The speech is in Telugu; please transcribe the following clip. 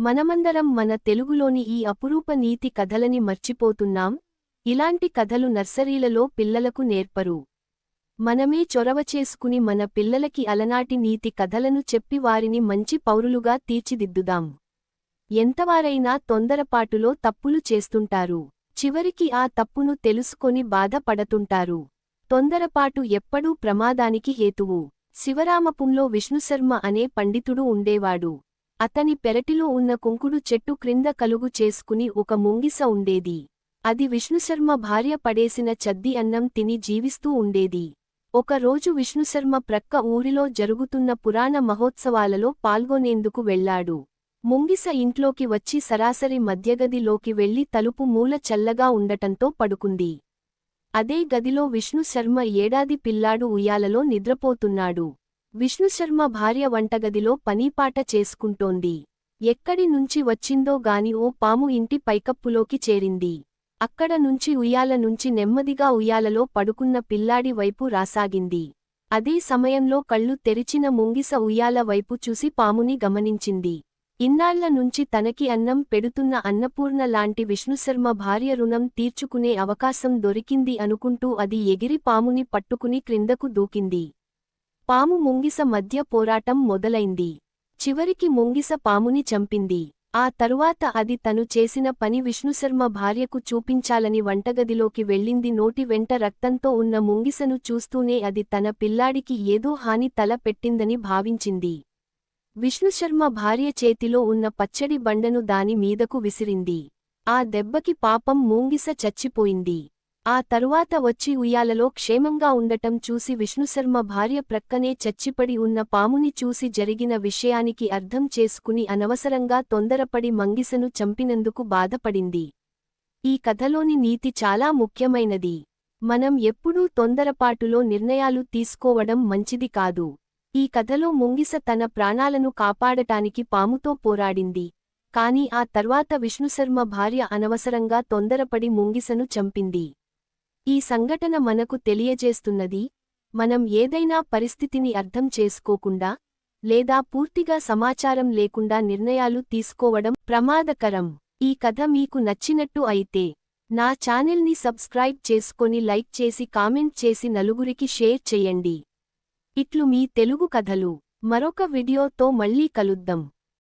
మనమందరం మన తెలుగులోని ఈ అపురూప నీతి కథలని మర్చిపోతున్నాం. ఇలాంటి కథలు నర్సరీలలో పిల్లలకు నేర్పరు. మనమే చొరవ చేసుకుని మన పిల్లలకి అలనాటి నీతి కథలను చెప్పి వారిని మంచి పౌరులుగా తీర్చిదిద్దుదాం. ఎంతవారైనా తొందరపాటులో తప్పులు చేస్తుంటారు. చివరికి ఆ తప్పును తెలుసుకొని బాధపడతుంటారు. తొందరపాటు ఎప్పుడూ ప్రమాదానికి హేతువు. శివరామపుంలో విష్ణుశర్మ అనే పండితుడు ఉండేవాడు. అతని పెరటిలో ఉన్న కుంకుడు చెట్టు క్రింద కలుగు చేసుకుని ఒక ముంగిస ఉండేది. అది విష్ణుశర్మ భార్య పడేసిన చద్ది అన్నం తిని జీవిస్తూ ఉండేది. ఒకరోజు విష్ణుశర్మ ప్రక్క ఊరిలో జరుగుతున్న పురాణ మహోత్సవాలలో పాల్గొనేందుకు వెళ్ళాడు ముంగిస ఇంట్లోకి వచ్చి సరాసరి మధ్యగదిలోకి వెళ్ళి తలుపు మూల చల్లగా ఉండటంతో పడుకుంది. అదే గదిలో విష్ణుశర్మ ఏడాది పిల్లాడు ఉయ్యాలలో నిద్రపోతున్నాడు. విష్ణుశర్మ భార్య వంటగదిలో పనీపాట చేసుకుంటోంది. ఎక్కడి నుంచి వచ్చిందో గాని ఓ పాము ఇంటి పైకప్పులోకి చేరింది. అక్కడ నుంచి ఉయ్యాల నుంచి నెమ్మదిగా ఉయ్యాలలో పడుకున్న పిల్లాడి వైపు రాసాగింది. అదే సమయంలో కళ్ళు తెరిచిన ముంగిస ఉయ్యాల వైపు చూసి పాముని గమనించింది. ఇన్నాళ్ళ నుంచి తనకి అన్నం పెడుతున్న అన్నపూర్ణ లాంటి విష్ణుశర్మ భార్య రుణం తీర్చుకునే అవకాశం దొరికింది అనుకుంటూ అది ఎగిరి పాముని పట్టుకుని క్రిందకు దూకింది. పాము ముంగిస మధ్య పోరాటం మొదలైంది. చివరికి ముంగిస పాముని చంపింది. ఆ తరువాత అది తను చేసిన పని విష్ణుశర్మ భార్యకు చూపించాలని వంటగదిలోకి వెళ్ళింది. నోటి వెంట రక్తంతో ఉన్న ముంగిసను చూస్తూనే అది తన పిల్లాడికి ఏదో హాని తల పెట్టిందని భావించింది. విష్ణుశర్మ భార్య చేతిలో ఉన్న పచ్చడి బండను దాని మీదకు విసిరింది. ఆ దెబ్బకి పాపం ముంగిస చచ్చిపోయింది. ఆ తరువాత వచ్చి ఉయ్యాలలో క్షేమంగా ఉండటం చూసి విష్ణుశర్మ భార్య ప్రక్కనే చచ్చిపడి ఉన్న పాముని చూసి జరిగిన విషయానికి అర్థం చేసుకుని అనవసరంగా తొందరపడి మంగిసను చంపినందుకు బాధపడింది. ఈ కథలోని నీతి చాలా ముఖ్యమైనది. మనం ఎప్పుడూ తొందరపాటులో నిర్ణయాలు తీసుకోవడం మంచిది కాదు. ఈ కథలో ముంగిస తన ప్రాణాలను కాపాడటానికి పాముతో పోరాడింది. కాని ఆ తర్వాత విష్ణుశర్మ భార్య అనవసరంగా తొందరపడి ముంగిసను చంపింది. ఈ సంఘటన మనకు తెలియజేస్తున్నది మనం ఏదైనా పరిస్థితిని అర్థం చేసుకోకుండా లేదా పూర్తిగా సమాచారం లేకుండా నిర్ణయాలు తీసుకోవడం ప్రమాదకరం. ఈ కథ మీకు నచ్చినట్టు అయితే నా ఛానెల్ని సబ్స్క్రైబ్ చేసుకొని లైక్ చేసి కామెంట్ చేసి నలుగురికి షేర్ చెయ్యండి ఇట్లు మీ తెలుగు కథలు. మరొక వీడియోతో మళ్ళీ కలుద్దాం.